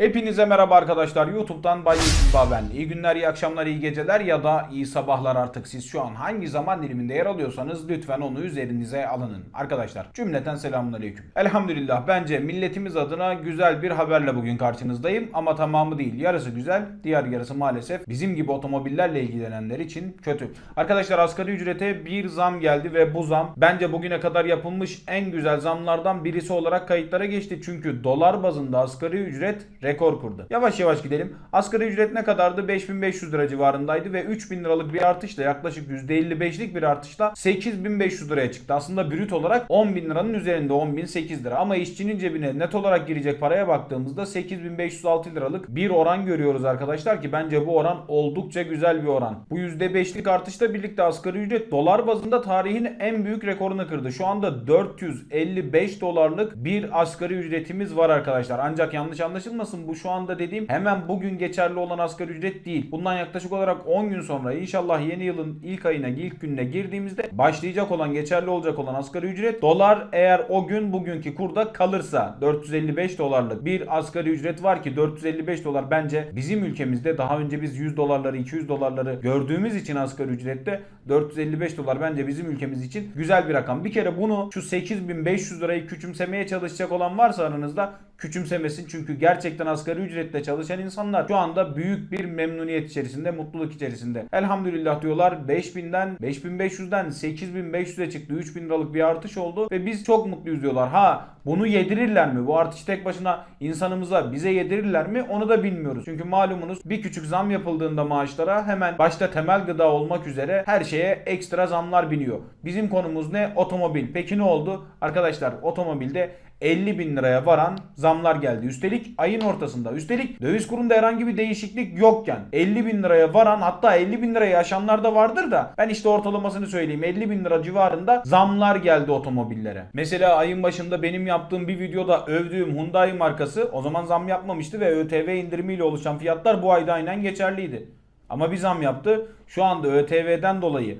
Hepinize merhaba arkadaşlar. YouTube'dan Bay Yusuf ben. İyi günler, iyi akşamlar, iyi geceler ya da iyi sabahlar artık. Siz şu an hangi zaman diliminde yer alıyorsanız lütfen onu üzerinize alının. Arkadaşlar cümleten selamünaleyküm. Elhamdülillah bence milletimiz adına güzel bir haberle bugün karşınızdayım. Ama tamamı değil. Yarısı güzel, diğer yarısı maalesef bizim gibi otomobillerle ilgilenenler için kötü. Arkadaşlar asgari ücrete bir zam geldi ve bu zam bence bugüne kadar yapılmış en güzel zamlardan birisi olarak kayıtlara geçti. Çünkü dolar bazında asgari ücret rekor kurdu. Yavaş yavaş gidelim. Asgari ücret ne kadardı? 5500 lira civarındaydı ve 3000 liralık bir artışla yaklaşık %55'lik bir artışla 8500 liraya çıktı. Aslında brüt olarak 10 bin liranın üzerinde 10.008 lira. Ama işçinin cebine net olarak girecek paraya baktığımızda 8506 liralık bir oran görüyoruz arkadaşlar ki bence bu oran oldukça güzel bir oran. Bu %5'lik artışla birlikte asgari ücret dolar bazında tarihin en büyük rekorunu kırdı. Şu anda 455 dolarlık bir asgari ücretimiz var arkadaşlar. Ancak yanlış anlaşılmasın bu şu anda dediğim hemen bugün geçerli olan asgari ücret değil. Bundan yaklaşık olarak 10 gün sonra inşallah yeni yılın ilk ayına ilk gününe girdiğimizde başlayacak olan geçerli olacak olan asgari ücret dolar eğer o gün bugünkü kurda kalırsa 455 dolarlık bir asgari ücret var ki 455 dolar bence bizim ülkemizde daha önce biz 100 dolarları 200 dolarları gördüğümüz için asgari ücrette 455 dolar bence bizim ülkemiz için güzel bir rakam. Bir kere bunu şu 8500 lirayı küçümsemeye çalışacak olan varsa aranızda küçümsemesin. Çünkü gerçekten asgari ücretle çalışan insanlar şu anda büyük bir memnuniyet içerisinde, mutluluk içerisinde. Elhamdülillah diyorlar 5000'den 5500'den 8500'e çıktı. 3000 liralık bir artış oldu ve biz çok mutluyuz diyorlar. Ha bunu yedirirler mi? Bu artış tek başına insanımıza bize yedirirler mi? Onu da bilmiyoruz. Çünkü malumunuz bir küçük zam yapıldığında maaşlara hemen başta temel gıda olmak üzere her şeye ekstra zamlar biniyor. Bizim konumuz ne? Otomobil. Peki ne oldu? Arkadaşlar otomobilde 50 bin liraya varan zamlar geldi. Üstelik ayın ortasında. Üstelik döviz kurunda herhangi bir değişiklik yokken 50 bin liraya varan hatta 50 bin lirayı aşanlar da vardır da ben işte ortalamasını söyleyeyim. 50 bin lira civarında zamlar geldi otomobillere. Mesela ayın başında benim yaptığım bir videoda övdüğüm Hyundai markası o zaman zam yapmamıştı ve ÖTV indirimiyle oluşan fiyatlar bu ayda aynen geçerliydi. Ama bir zam yaptı. Şu anda ÖTV'den dolayı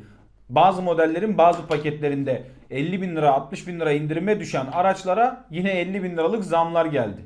bazı modellerin bazı paketlerinde 50 bin lira 60 bin lira indirime düşen araçlara yine 50 bin liralık zamlar geldi.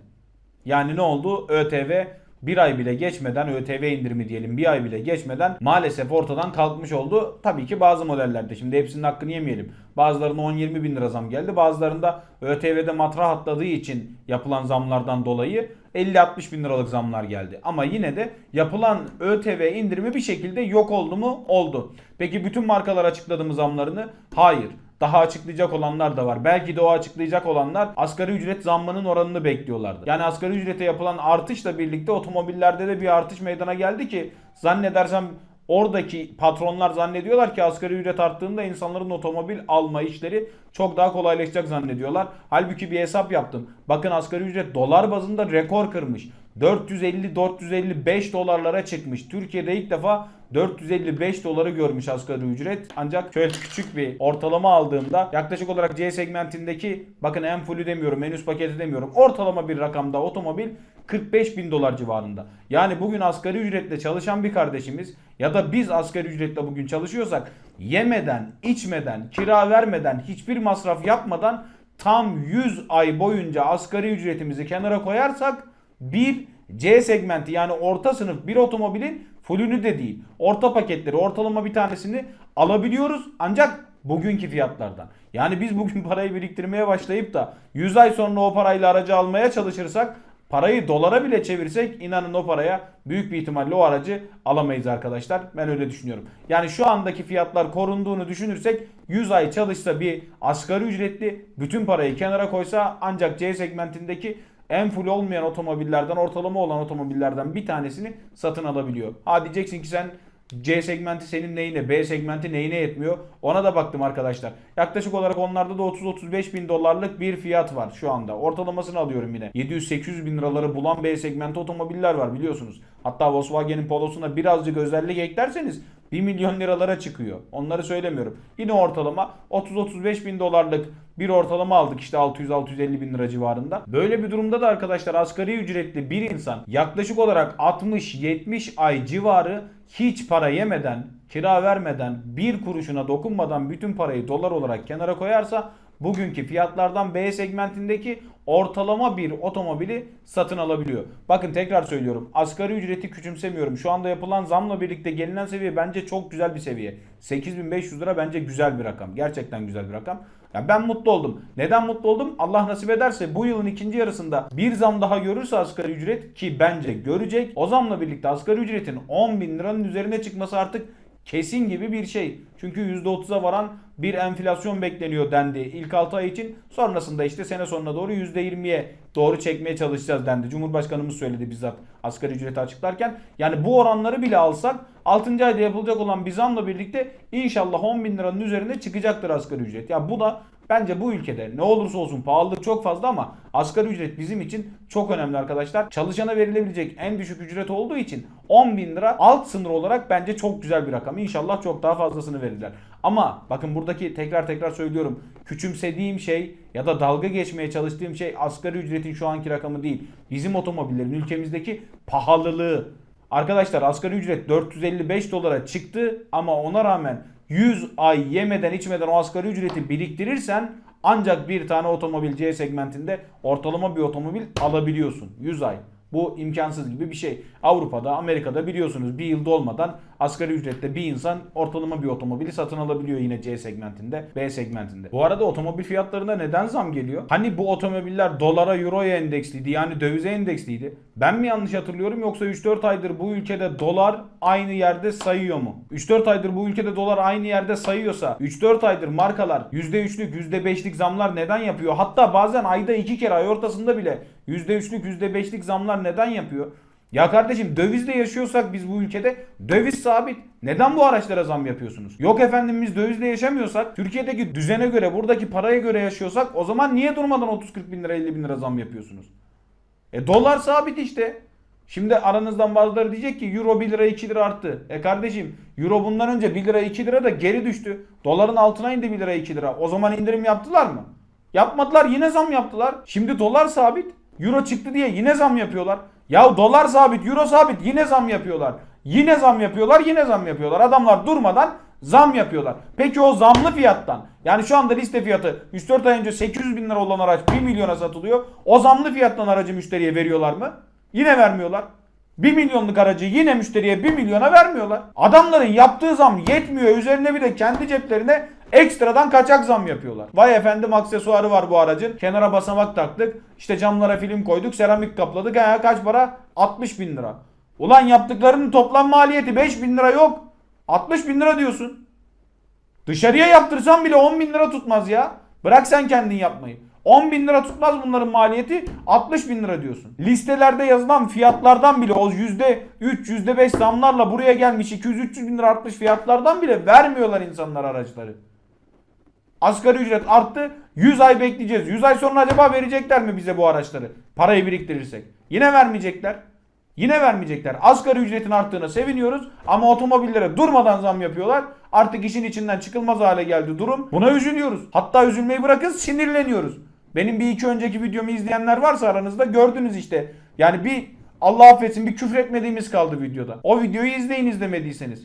Yani ne oldu? ÖTV bir ay bile geçmeden ÖTV indirimi diyelim bir ay bile geçmeden maalesef ortadan kalkmış oldu. Tabii ki bazı modellerde şimdi hepsinin hakkını yemeyelim. Bazılarına 10-20 bin lira zam geldi. Bazılarında ÖTV'de matrah atladığı için yapılan zamlardan dolayı 50-60 bin liralık zamlar geldi. Ama yine de yapılan ÖTV indirimi bir şekilde yok oldu mu? Oldu. Peki bütün markalar açıkladı mı zamlarını? Hayır. Daha açıklayacak olanlar da var. Belki de o açıklayacak olanlar asgari ücret zammının oranını bekliyorlardı. Yani asgari ücrete yapılan artışla birlikte otomobillerde de bir artış meydana geldi ki zannedersem oradaki patronlar zannediyorlar ki asgari ücret arttığında insanların otomobil alma işleri çok daha kolaylaşacak zannediyorlar. Halbuki bir hesap yaptım. Bakın asgari ücret dolar bazında rekor kırmış. 450-455 dolarlara çıkmış. Türkiye'de ilk defa 455 doları görmüş asgari ücret. Ancak şöyle küçük bir ortalama aldığımda yaklaşık olarak C segmentindeki bakın en fullü demiyorum, en paketi demiyorum. Ortalama bir rakamda otomobil 45 bin dolar civarında. Yani bugün asgari ücretle çalışan bir kardeşimiz ya da biz asgari ücretle bugün çalışıyorsak yemeden, içmeden, kira vermeden, hiçbir masraf yapmadan tam 100 ay boyunca asgari ücretimizi kenara koyarsak bir C segmenti yani orta sınıf bir otomobilin fullünü de değil. Orta paketleri ortalama bir tanesini alabiliyoruz ancak bugünkü fiyatlardan. Yani biz bugün parayı biriktirmeye başlayıp da 100 ay sonra o parayla aracı almaya çalışırsak parayı dolara bile çevirsek inanın o paraya büyük bir ihtimalle o aracı alamayız arkadaşlar. Ben öyle düşünüyorum. Yani şu andaki fiyatlar korunduğunu düşünürsek 100 ay çalışsa bir asgari ücretli bütün parayı kenara koysa ancak C segmentindeki en full olmayan otomobillerden ortalama olan otomobillerden bir tanesini satın alabiliyor. Ha diyeceksin ki sen C segmenti senin neyine, B segmenti neyine yetmiyor. Ona da baktım arkadaşlar. Yaklaşık olarak onlarda da 30-35 bin dolarlık bir fiyat var şu anda. Ortalamasını alıyorum yine. 700-800 bin liraları bulan B segmenti otomobiller var biliyorsunuz. Hatta Volkswagen'in Polo'suna birazcık özellik eklerseniz 1 milyon liralara çıkıyor. Onları söylemiyorum. Yine ortalama 30-35 bin dolarlık bir ortalama aldık işte 600-650 bin lira civarında. Böyle bir durumda da arkadaşlar asgari ücretli bir insan yaklaşık olarak 60-70 ay civarı hiç para yemeden, kira vermeden, bir kuruşuna dokunmadan bütün parayı dolar olarak kenara koyarsa bugünkü fiyatlardan B segmentindeki ortalama bir otomobili satın alabiliyor. Bakın tekrar söylüyorum. Asgari ücreti küçümsemiyorum. Şu anda yapılan zamla birlikte gelinen seviye bence çok güzel bir seviye. 8500 lira bence güzel bir rakam. Gerçekten güzel bir rakam. Ya ben mutlu oldum. Neden mutlu oldum? Allah nasip ederse bu yılın ikinci yarısında bir zam daha görürse asgari ücret ki bence görecek. O zamla birlikte asgari ücretin 10 bin liranın üzerine çıkması artık kesin gibi bir şey. Çünkü %30'a varan bir enflasyon bekleniyor dendi ilk 6 ay için. Sonrasında işte sene sonuna doğru %20'ye doğru çekmeye çalışacağız dendi. Cumhurbaşkanımız söyledi bizzat asgari ücreti açıklarken. Yani bu oranları bile alsak 6. ayda yapılacak olan bir zamla birlikte inşallah 10 bin liranın üzerine çıkacaktır asgari ücret. Ya bu da Bence bu ülkede ne olursa olsun pahalılık çok fazla ama asgari ücret bizim için çok önemli arkadaşlar. Çalışana verilebilecek en düşük ücret olduğu için 10 bin lira alt sınır olarak bence çok güzel bir rakam. İnşallah çok daha fazlasını verirler. Ama bakın buradaki tekrar tekrar söylüyorum. Küçümsediğim şey ya da dalga geçmeye çalıştığım şey asgari ücretin şu anki rakamı değil. Bizim otomobillerin ülkemizdeki pahalılığı. Arkadaşlar asgari ücret 455 dolara çıktı ama ona rağmen 100 ay yemeden içmeden o asgari ücreti biriktirirsen ancak bir tane otomobil C segmentinde ortalama bir otomobil alabiliyorsun. 100 ay. Bu imkansız gibi bir şey. Avrupa'da, Amerika'da biliyorsunuz bir yılda olmadan asgari ücretle bir insan ortalama bir otomobili satın alabiliyor yine C segmentinde, B segmentinde. Bu arada otomobil fiyatlarında neden zam geliyor? Hani bu otomobiller dolara, euroya endeksliydi yani dövize endeksliydi. Ben mi yanlış hatırlıyorum yoksa 3-4 aydır bu ülkede dolar aynı yerde sayıyor mu? 3-4 aydır bu ülkede dolar aynı yerde sayıyorsa 3-4 aydır markalar %3'lük %5'lik zamlar neden yapıyor? Hatta bazen ayda 2 kere ay ortasında bile %3'lük %5'lik zamlar neden yapıyor? Ya kardeşim dövizle yaşıyorsak biz bu ülkede döviz sabit. Neden bu araçlara zam yapıyorsunuz? Yok efendim biz dövizle yaşamıyorsak Türkiye'deki düzene göre buradaki paraya göre yaşıyorsak o zaman niye durmadan 30-40 bin lira 50 bin lira zam yapıyorsunuz? E dolar sabit işte. Şimdi aranızdan bazıları diyecek ki euro 1 lira 2 lira arttı. E kardeşim euro bundan önce 1 lira 2 lira da geri düştü. Doların altına indi 1 lira 2 lira. O zaman indirim yaptılar mı? Yapmadılar yine zam yaptılar. Şimdi dolar sabit. Euro çıktı diye yine zam yapıyorlar. Ya dolar sabit, euro sabit yine zam yapıyorlar. Yine zam yapıyorlar, yine zam yapıyorlar. Adamlar durmadan zam yapıyorlar. Peki o zamlı fiyattan yani şu anda liste fiyatı 3-4 ay önce 800 bin lira olan araç 1 milyona satılıyor. O zamlı fiyattan aracı müşteriye veriyorlar mı? Yine vermiyorlar. 1 milyonluk aracı yine müşteriye 1 milyona vermiyorlar. Adamların yaptığı zam yetmiyor. Üzerine bir de kendi ceplerine ekstradan kaçak zam yapıyorlar. Vay efendim aksesuarı var bu aracın. Kenara basamak taktık. İşte camlara film koyduk. Seramik kapladık. Ha, kaç para? 60 bin lira. Ulan yaptıklarının toplam maliyeti 5 bin lira yok. 60 bin lira diyorsun. Dışarıya yaptırsan bile 10 bin lira tutmaz ya. Bırak sen kendin yapmayı. 10 bin lira tutmaz bunların maliyeti 60 bin lira diyorsun. Listelerde yazılan fiyatlardan bile o %3 %5 zamlarla buraya gelmiş 200-300 bin lira artmış fiyatlardan bile vermiyorlar insanlar araçları. Asgari ücret arttı 100 ay bekleyeceğiz. 100 ay sonra acaba verecekler mi bize bu araçları? Parayı biriktirirsek. Yine vermeyecekler. Yine vermeyecekler. Asgari ücretin arttığına seviniyoruz ama otomobillere durmadan zam yapıyorlar. Artık işin içinden çıkılmaz hale geldi durum. Buna üzülüyoruz. Hatta üzülmeyi bırakın sinirleniyoruz. Benim bir iki önceki videomu izleyenler varsa aranızda gördünüz işte. Yani bir Allah affetsin bir küfür etmediğimiz kaldı videoda. O videoyu izleyin izlemediyseniz.